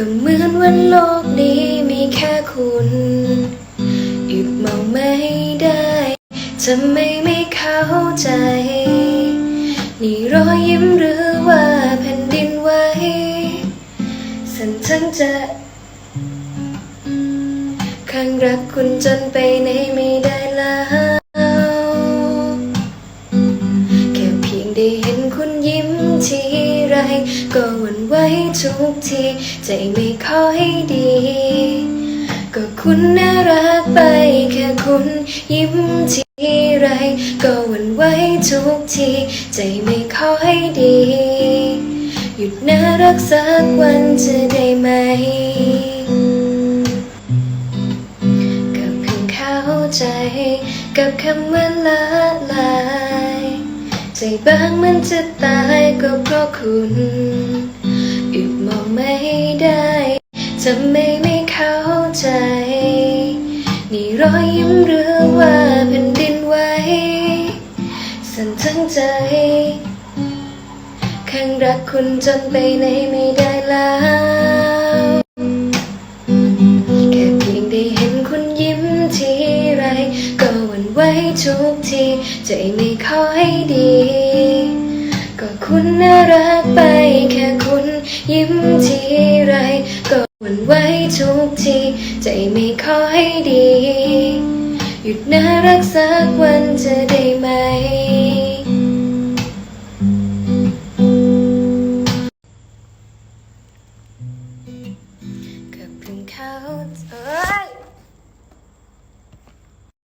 ก็เหมือนวันโลกนี้มีแค่คุณหยุดมองไม่ได้ทำไม่ไม่เข้าใจ นี่รอยยิ้มหรือว่าแผ่นดินไหวสันทั้งจะข้างรักคุณจนไปไหนไม่ได้แล้ว เพียงได้เห็นคุณยิ้มทีไร ก็หวั่นไหวทุกที ใจไม่ค่อยดี ก็คุณน่ารักไปแค่คุณยิ้มทีไร ก็หวั่นไหวทุกที ใจไม่ค่อยดี หยุดน่ารักสักวันจะได้ไหมกับเพียงเข้าใจ กับคำว่าละลาย ใจบางมันจะตายก็เพราะคุณหยุดมองไม่ได้ทำไมไม่เข้าใจ นี่รอยยิ้มหรือว่าแผ่นดินไหวสั่นทั้งใจ แข่งรักคุณจนไปไหนไม่ได้ ทุกทีใจไม่ค่อยดี ก็คุณน่ารักไปแค่คุณยิ้มทีไร ก็หวนไว้ทุกทีใจไม่ค่อยดี หยุดน่ารักสักวันจะได้ไหมกับเพื่อนเขา